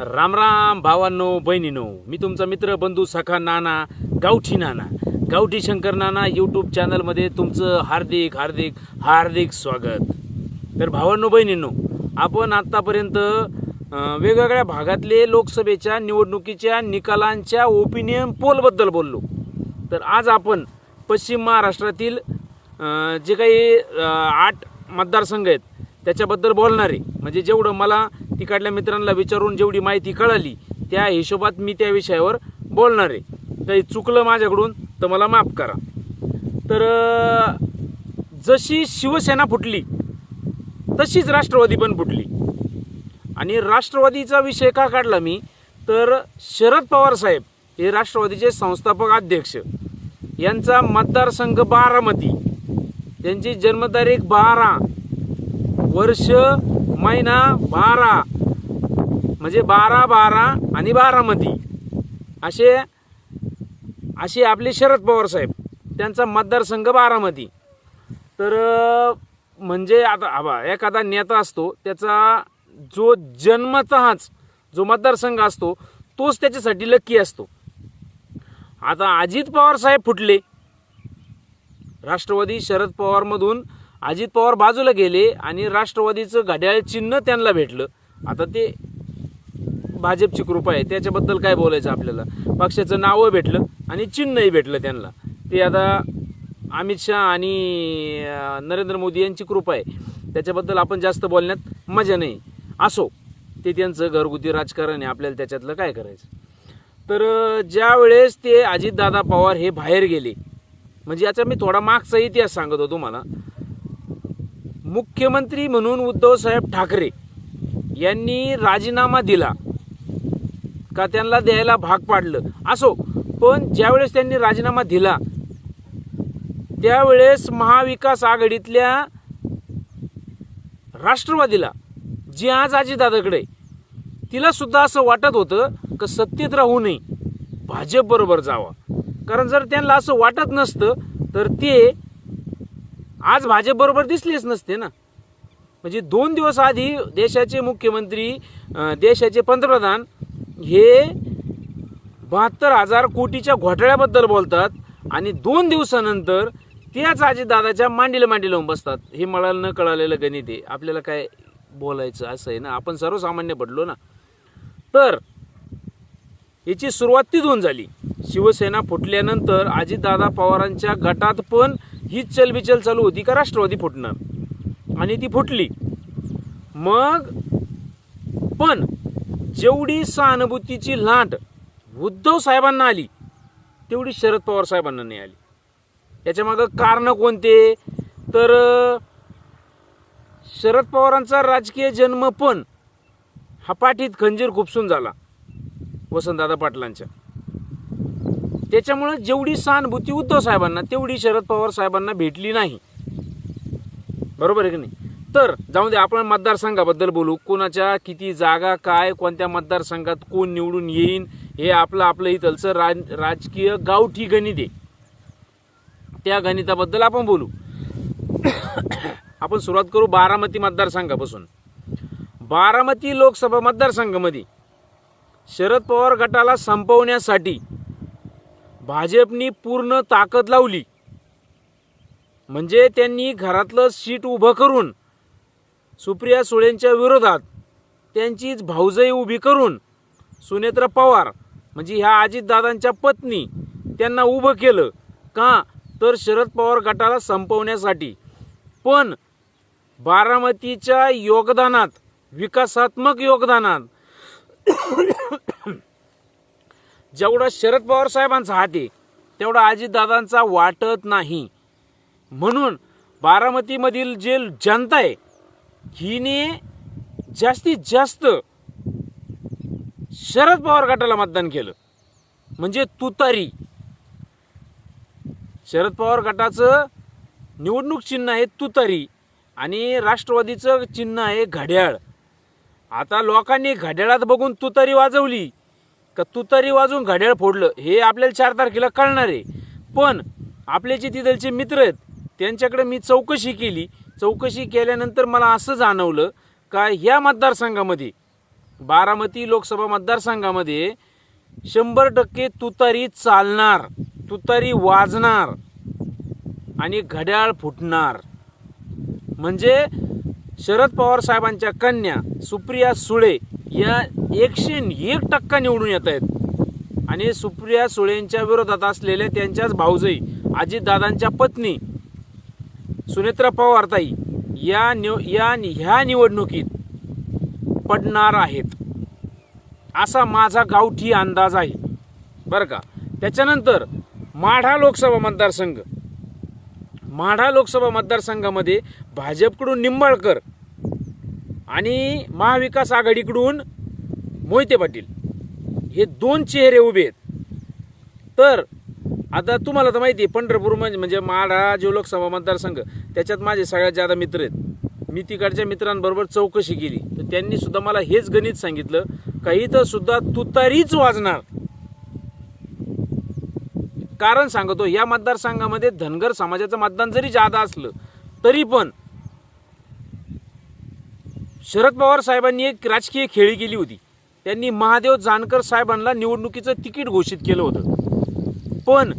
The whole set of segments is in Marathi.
रामराम भावांनो बहिणीनो. मी तुमचा मित्र बंधू सखा नाना गावठी नाना. गावठी शंकर नाना यूट्यूब चॅनलमध्ये तुमचं हार्दिक हार्दिक हार्दिक स्वागत. तर भावांनो बहिणींनो आपण आत्तापर्यंत वेगवेगळ्या भागातले लोकसभेच्या निवडणुकीच्या निकालांच्या ओपिनियन पोलबद्दल बोललो. तर आज आपण पश्चिम महाराष्ट्रातील जे काही आठ मतदारसंघ आहेत त्याच्याबद्दल बोलणार. आहे म्हणजे जेवढं मला तिकडल्या मित्रांना विचारून जेवढी माहिती कळाली त्या हिशोबात मी त्या विषयावर बोलणार. आहे काही चुकलं माझ्याकडून तर मला माफ करा. तर जशी शिवसेना फुटली तशीच राष्ट्रवादी पण फुटली. आणि राष्ट्रवादीचा विषय का काढला मी? तर शरद पवार साहेब हे राष्ट्रवादीचे संस्थापक अध्यक्ष. यांचा मतदारसंघ बारामती. त्यांची जन्मतारीख बारा. वर्ष महिना बारा. म्हणजे बारा बारा आणि बारामती असे असे आपले शरद पवार साहेब. त्यांचा मतदारसंघ बारामती तर म्हणजे आता आबा एखादा नेता असतो त्याचा जो जन्मतःच जो मतदारसंघ असतो तोच त्याच्यासाठी लक्की असतो. आता अजित पवार साहेब फुटले. राष्ट्रवादी शरद पवारमधून अजित पवार बाजूला गेले आणि राष्ट्रवादीचं घड्याळ चिन्ह त्यांना भेटलं. आता ते भाजपची कृपा आहे त्याच्याबद्दल काय बोलायचं आपल्याला? पक्षाचं नावं भेटलं आणि चिन्हही भेटलं त्यांना. ते आता अमित शहा आणि नरेंद्र मोदी यांची कृपा आहे. त्याच्याबद्दल आपण जास्त बोलण्यात मजा नाही. असो ते त्यांचं घरगुती राजकारण आहे. आपल्याला त्याच्यातलं काय करायचं? तर ज्यावेळेस ज्या वेळेस ते अजितदादा पवार हे बाहेर गेले म्हणजे याचा मी थोडा मागचा इतिहास सांगत होतो मला मुख्यमंत्री म्हणून उद्धवसाहेब ठाकरे यांनी राजीनामा दिला. का त्यांना द्यायला भाग पाडलं? असो पण ज्यावेळेस त्यांनी राजीनामा दिला त्यावेळेस महाविकास आघाडीतल्या राष्ट्रवादीला जी आज आजीदादाकडे तिला सुद्धा असं वाटत होतं का सत्तेत राहू नये भाजप बरोबर जावा. कारण जर त्यांना असं वाटत नसतं तर ते आज भाजप बरोबर दिसलीच नसते ना. म्हणजे दोन दिवस आधी देशाचे मुख्यमंत्री देशाचे पंतप्रधान हे बहात्तर हजार कोटीच्या घोटाळ्याबद्दल बोलतात आणि दोन दिवसानंतर त्याच अजितदादाच्या मांडीला मांडी लावून बसतात. हे मला न कळालेलं गणित आहे. आपल्याला काय बोलायचं असं आहे ना? आपण सर्वसामान्य पडलो ना? तर याची सुरुवात तिथून झाली. शिवसेना फुटल्यानंतर अजितदादा पवारांच्या गटात पण हीच चलबिचल चालू होती का राष्ट्रवादी फुटणार. आणि ती फुटली. मग पण जेवढी सहानुभूतीची लाट उद्धव साहेबांना आली तेवढी शरद पवार साहेबांना नाही आली. याच्या मागं कारण कोणते? तर शरद पवारांचा राजकीय जन्म पण हा पाठीत खंजीर खुपसून झाला वसंतदादा पाटलांच्या. त्याच्यामुळे जेवढी सहानुभूती उद्धव साहेबांना तेवढी शरद पवार साहेबांना भेटली नाही. बरोबर आहे की नाही? तर जाऊ दे आपण मतदारसंघाबद्दल बोलू. कोणाच्या किती जागा काय कोणत्या मतदारसंघात कोण निवडून येईन हे आपलं आपलं इथलचं राज राजकीय गावठी गणित आहे. त्या गणिताबद्दल आपण बोलू. आपण सुरुवात करू बारामती मतदारसंघापासून. बारामती लोकसभा मतदारसंघामध्ये शरद पवार गटाला संपवण्यासाठी भाजपनी पूर्ण ताकद लावली. म्हणजे त्यांनी घरातलं सीट उभं करून सुप्रिया सुळेंच्या विरोधात त्यांचीच भाऊजई उभी करून सुनेत्र पवार म्हणजे ह्या अजितदादांच्या पत्नी त्यांना उभं केलं. का? तर शरद पवार गटाला संपवण्यासाठी. पण बारामतीच्या योगदानात विकासात्मक योगदानात जेवढा शरद पवार साहेबांचा हात आहे तेवढा अजितदादांचा वाटत नाही. म्हणून बारामतीमधील जे जनता आहे हिने जास्तीत जास्त शरद पवार गटाला मतदान केलं. म्हणजे तुतारी. शरद पवार गटाचं निवडणूक चिन्ह आहे तुतारी आणि राष्ट्रवादीचं चिन्ह आहे घड्याळ. आता लोकांनी घड्याळात बघून तुतारी वाजवली. का तुतारी वाजून घड्याळ फोडलं हे आपल्याला चार तारखेला कळणार आहे. पण आपले जे तिथलचे मित्र आहेत त्यांच्याकडे मी चौकशी केली. चौकशी केल्यानंतर मला असं जाणवलं का ह्या मतदारसंघामध्ये बारामती लोकसभा मतदारसंघामध्ये शंभर टक्के तुतारी चालणार तुतारी वाजणार आणि घड्याळ फुटणार. म्हणजे शरद पवार साहेबांच्या कन्या सुप्रिया सुळे या एकशे एक टक्का निवडून येत आहेत. आणि सुप्रिया सुळेंच्या विरोधात असलेल्या त्यांच्याच भाऊजाई अजितदादांच्या पत्नी सुनेत्रा पवारताई या निव या ह्या निवडणुकीत पडणार आहेत. असा माझा गावठी अंदाज आहे. बरं का? त्याच्यानंतर माढा लोकसभा मतदारसंघ. माढा लोकसभा मतदारसंघामध्ये भाजपकडून निंबाळकर आणि महाविकास आघाडीकडून मोहिते पाटील हे दोन चेहरे उभे आहेत. तर आता तुम्हाला तर माहिती आहे पंढरपूर म्हणजे म्हणजे माढा जो लोकसभा मतदारसंघ त्याच्यात माझे सगळ्यात जादा मित्र आहेत. मी तिकडच्या मित्रांबरोबर चौकशी केली. तर त्यांनी सुद्धा मला हेच गणित सांगितलं काही तर सुद्धा तुतारीच वाजणार. कारण सांगतो या मतदारसंघामध्ये धनगर समाजाचं मतदान जरी जादा असलं तरी पण शरद पवार साहेबांनी एक राजकीय खेळी केली होती. त्यांनी महादेव जानकर साहेबांना निवडणुकीचं तिकीट घोषित केलं होतं. पण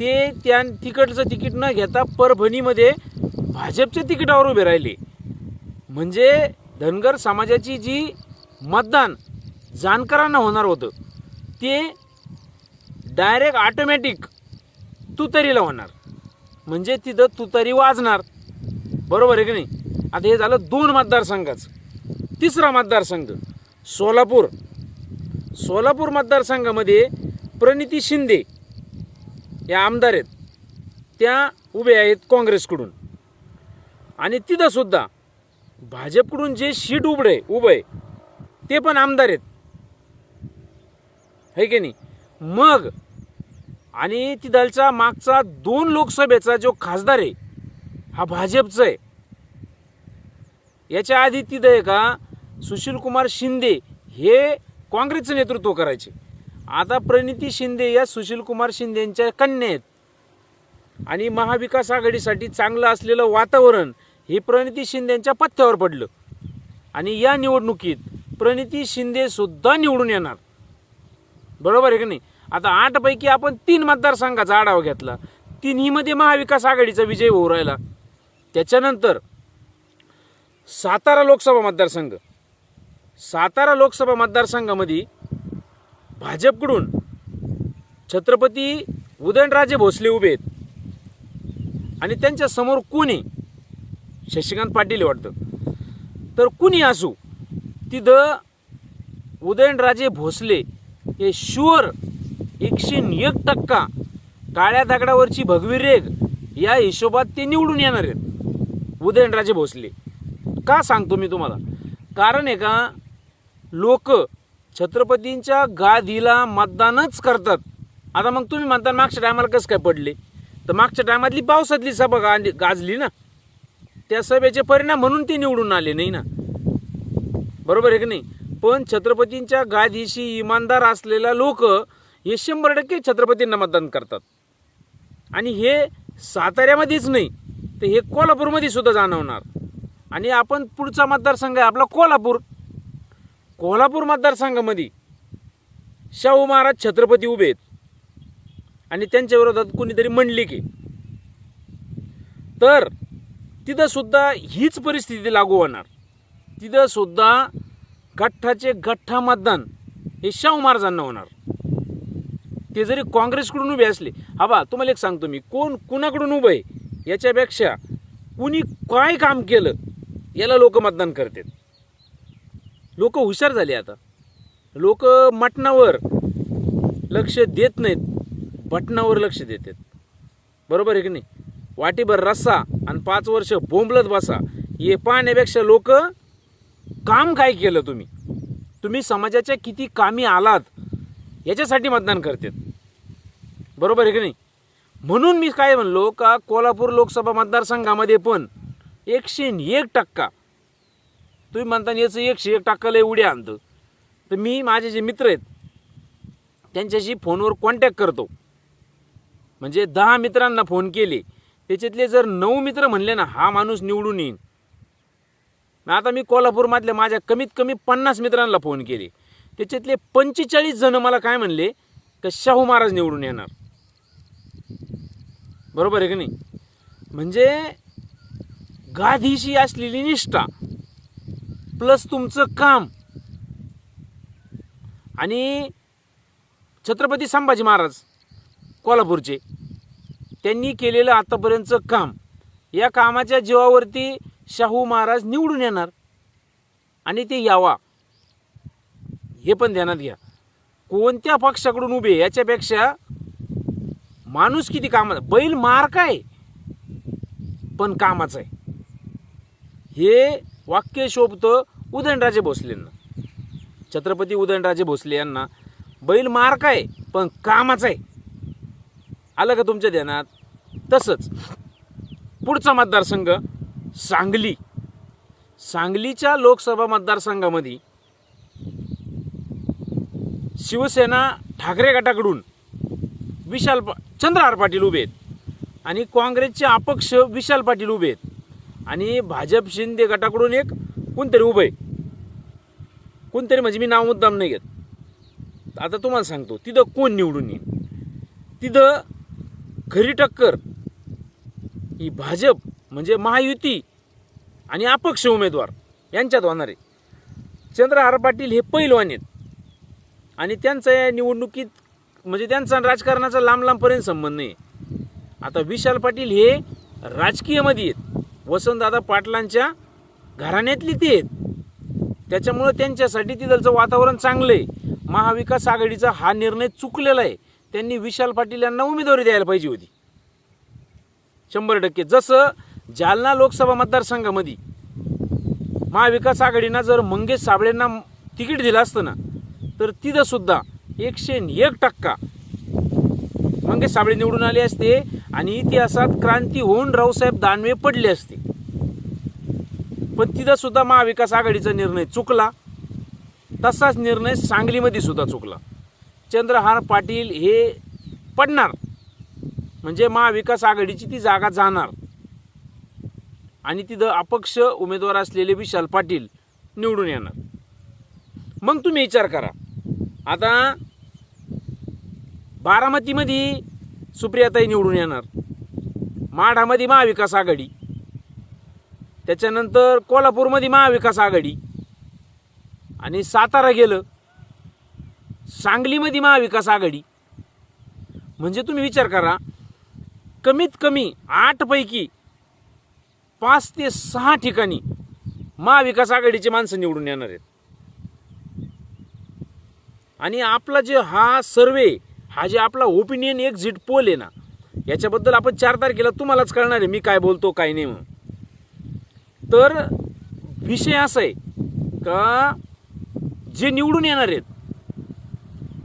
ते त्या तिकडचं तिकीट न घेता परभणीमध्ये भाजपच्या तिकिटावर उभे राहिले. म्हणजे धनगर समाजाची जी मतदान जानकरांना होणार होतं ते डायरेक्ट ऑटोमॅटिक तुतारीला होणार. म्हणजे तिथं तुतारी वाजणार. बरोबर आहे की नाही? आता हे झालं दोन मतदारसंघाचं. तिसरा मतदारसंघ सोलापूर. सोलापूर मतदारसंघामध्ये प्रणिती शिंदे या आमदार आहेत. त्या उभे आहेत काँग्रेसकडून. आणि तिथंसुद्धा भाजपकडून जे शीट उघडे उभं आहे ते पण आमदार आहेत. है की नाही? मग आणि तिथलचा मागचा दोन लोकसभेचा जो खासदार आहे हा भाजपचा आहे. याच्या आधी तिथं आहे का? सुशीलकुमार शिंदे हे काँग्रेसचं नेतृत्व करायचे. आता प्रणिती शिंदे या सुशीलकुमार शिंदेंच्या कन्या आहेत. आणि महाविकास आघाडीसाठी चांगलं असलेलं वातावरण हे प्रणिती शिंदेंच्या पथ्यावर पडलं. आणि या निवडणुकीत प्रणिती शिंदे सुद्धा निवडून येणार. बरोबर आहे का नाही? आता आठपैकी आपण तीन मतदारसंघाचा आढावा घेतला. तिन्हीमध्ये महाविकास आघाडीचा विजय होऊ राहिला. त्याच्यानंतर सातारा लोकसभा मतदारसंघ. सातारा लोकसभा मतदारसंघामध्ये भाजपकडून छत्रपती उदयनराजे भोसले उभे आहेत. आणि त्यांच्यासमोर कोणी? शशिकांत पाटील वाटतं. तर कुणी असू तिथं उदयनराजे भोसले हे शुअर एकशे एक टक्का काळ्या दगडावरची भगवी रेग या हिशोबात ते निवडून येणार आहेत उदयनराजे भोसले. का सांगतो मी तुम्हाला? कारण आहे का लोक छत्रपतींच्या गादीला मतदानच करतात. आता मग तुम्ही म्हणता मागच्या टायमाला कसं काय पडले? तर मागच्या टायमातली पावसातली सभा गा गाजली ना. त्या सभेचे परिणाम म्हणून ते निवडून आले नाही ना? बरोबर आहे की नाही? पण छत्रपतींच्या गादीशी इमानदार असलेला लोक हे शंभर टक्के छत्रपतींना मतदान करतात. आणि हे साताऱ्यामध्येच नाही तर हे कोल्हापूरमध्ये सुद्धा जाणवणार. आणि आपण पुढचा मतदारसंघ आहे आपला कोल्हापूर. कोल्हापूर मतदारसंघामध्ये शाहू महाराज छत्रपती उभे आहेत. आणि त्यांच्या विरोधात कोणीतरी म्हणली की तर तिथं सुद्धा हीच परिस्थिती लागू होणार. तिथं सुद्धा गठ्ठाचे गठ्ठा मतदान हे शाहू महाराजांना होणार. ते जरी काँग्रेसकडून उभे असले हा तुम्हाला एक सांगतो मी कोण कुणाकडून उभं आहे याच्यापेक्षा कुणी काय काम केलं याला लोक मतदान करतात. लोक हुशार झाले आता. लोक मटणावर लक्ष देत नाहीत. बटणावर लक्ष देतात. बरोबर आहे की नाही? वाटीभर रस्सा आणि पाच वर्ष बोंबलत बसा. हे पाहण्यापेक्षा लोक काम काय केलं तुम्ही? तुम्ही समाजाच्या किती कामी आलात याच्यासाठी मतदान करतात. बरोबर आहे की नाही? म्हणून मी काय म्हणलो का कोल्हापूर लोकसभा मतदारसंघामध्ये पण एकशे एक टक्का. तुम्ही म्हणता याचं एकशे एक टक्का लय उड्या आणतं. तर मी माझे जे मित्र आहेत त्यांच्याशी फोनवर कॉन्टॅक्ट करतो. म्हणजे दहा मित्रांना फोन केले. त्याच्यातले जर नऊ मित्र म्हणले ना हा माणूस निवडून येईन. आता मी कोल्हापूरमधल्या माझ्या कमीत कमी पन्नास मित्रांना फोन केले. त्याच्यातले पंचेचाळीस जण मला काय म्हणले का शाहू महाराज निवडून येणार. बरोबर आहे की नाही? म्हणजे गाधीशी असलेली निष्ठा प्लस तुमचं काम. आणि छत्रपती संभाजी महाराज कोल्हापूरचे त्यांनी केलेलं आतापर्यंतचं काम. या कामाच्या जीवावरती शाहू महाराज निवडून येणार आणि ते यावा. हे पण ध्यानात घ्या. कोणत्या पक्षाकडून उभे याच्यापेक्षा माणूस किती कामाचा? बैल मार काय? पण कामाचं आहे. हे वाक्य शोभतं उदयनराजे भोसलेंना. छत्रपती उदयनराजे भोसले यांना बैल मार्क आहे पण कामाचं आहे. आलं का तुमच्या ध्यानात? तसंच पुढचा मतदारसंघ सांगली. सांगलीच्या लोकसभा मतदारसंघामध्ये शिवसेना ठाकरे गटाकडून विशाल पा चंद्रहार पाटील उभे आहेत. आणि काँग्रेसचे अपक्ष विशाल पाटील उभे आहेत. आणि भाजप शिंदे गटाकडून एक कोणतरी उभं आहे. कोणतरी म्हणजे मी नाव मुद्दाम नाही घेत. आता तुम्हाला सांगतो तिथं कोण निवडून येईल? तिथं खरी टक्कर ही भाजप म्हणजे महायुती आणि अपक्ष उमेदवार यांच्यात होणार आहे. चंद्रहार पाटील हे पैलवान आहेत. आणि त्यांचा या निवडणुकीत म्हणजे त्यांचा राजकारणाचा लांब लांबपर्यंत संबंध नाही. आता विशाल पाटील हे राजकीयमध्ये आहेत. वसंतदादा पाटलांच्या घराण्यातली ते आहेत. त्याच्यामुळं त्यांच्यासाठी तिथलचं वातावरण चांगलं आहे. महाविकास आघाडीचा हा निर्णय चुकलेला आहे. त्यांनी विशाल पाटील यांना उमेदवारी द्यायला पाहिजे होती. शंभर टक्के. जसं जालना लोकसभा मतदारसंघामध्ये महाविकास आघाडीनं जर मंगेश साबळेंना तिकीट दिलं असतं ना तर तिथं सुद्धा एकशे एक टक्का मंगेश साबळे निवडून आले असते. आणि इतिहासात क्रांती होऊन रावसाहेब दानवे पडले असते. पण तिथं सुद्धा महाविकास आघाडीचा निर्णय चुकला. तसाच निर्णय सांगलीमध्ये सुद्धा चुकला. चंद्रहार पाटील हे पडणार. म्हणजे महाविकास आघाडीची ती जागा जाणार. आणि तिथं अपक्ष उमेदवार असलेले विशाल पाटील निवडून येणार. मग तुम्ही विचार करा. आता बारामतीमध्ये सुप्रियाताई निवडून येणार. माढामध्ये महाविकास आघाडी. त्याच्यानंतर कोल्हापूरमध्ये महाविकास आघाडी. आणि सातारा गेलं. सांगलीमध्ये महाविकास आघाडी. म्हणजे तुम्ही विचार करा कमीत कमी आठपैकी पाच ते सहा ठिकाणी महाविकास आघाडीचे माणसं निवडून येणार आहेत. आणि आपला जे हा सर्वे हा जे आपला ओपिनियन एक्झिट पोल आहे ना याच्याबद्दल आपण चार तारखेला तुम्हालाच कळणार आहे मी काय बोलतो काय नाही म्हणून. तर विषय असा आहे का जे निवडून येणार आहेत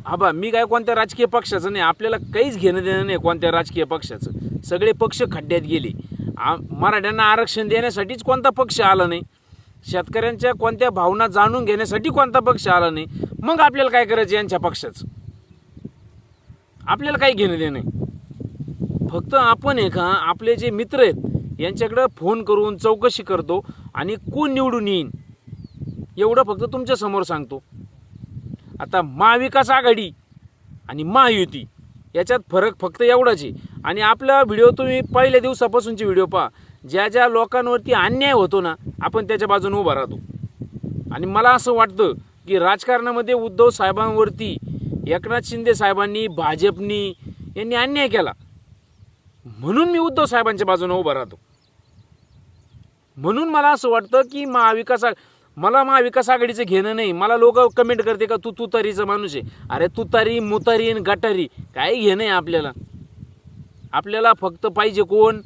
आबा मी काय कोणत्या राजकीय पक्षाचं नाही आपल्याला काहीच घेणं देणं नाही कोणत्या राजकीय पक्षाचं. सगळे पक्ष खड्ड्यात गेले. आ मराठ्यांना आरक्षण देण्यासाठीच कोणता पक्ष आला नाही. शेतकऱ्यांच्या कोणत्या भावना जाणून घेण्यासाठी कोणता पक्ष आला नाही. मग आपल्याला काय करायचं यांच्या पक्षाचं? आपल्याला काही घेणं देणं नाही. फक्त आपण आहे का आपले जे मित्र आहेत यांच्याकडं फोन करून चौकशी करतो आणि कोण निवडून येईन एवढं फक्त तुमच्यासमोर सांगतो. आता महाविकास आघाडी आणि महायुती याच्यात फरक फक्त एवढाच आहे. आणि आपला व्हिडिओ तुम्ही पहिल्या दिवसापासूनचे व्हिडिओ पहा. ज्या ज्या लोकांवरती अन्याय होतो ना आपण त्याच्या बाजूने उभा राहतो. आणि मला असं वाटतं की राजकारणामध्ये उद्धव साहेबांवरती एकनाथ शिंदे साहेबांनी भाजपनी यांनी अन्याय केला. म्हणून मी उद्धव साहेबांच्या बाजूने उभा राहतो. म्हणून मला असं वाटतं की महाविकास मला महाविकास आघाडीचं घेणं नाही. मला लोक कमेंट करते का तू तुतारीचा माणूस आहे. अरे तुतारी मुतारी आणि गटारी काय घेणं आहे आपल्याला. आपल्याला फक्त पाहिजे कोण?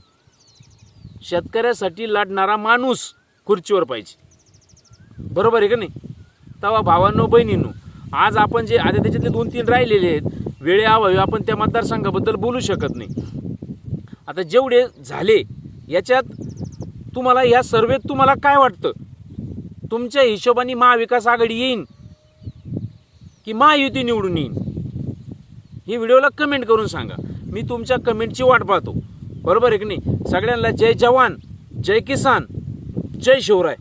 शेतकऱ्यासाठी लढणारा माणूस खुर्चीवर पाहिजे. बरोबर आहे का नाही? तेव्हा भावांनो बहिणींनो आज आपण जे आता त्याच्यातले दोन तीन राहिलेले आहेत वेळेअभावी आपण त्या मतदारसंघाबद्दल बोलू शकत नाही. आता जेवढे झाले याच्यात तुम्हाला या सर्वेत तुम्हाला काय वाटतं? तुमच्या हिशोबाने महाविकास आघाडी येईन की महायुती निवडून येईन? ही व्हिडिओला कमेंट करून सांगा. मी तुमच्या कमेंटची वाट पाहतो. बरोबर आहे की नाही? सगळ्यांना जय जवान जय किसान जय शिवराय.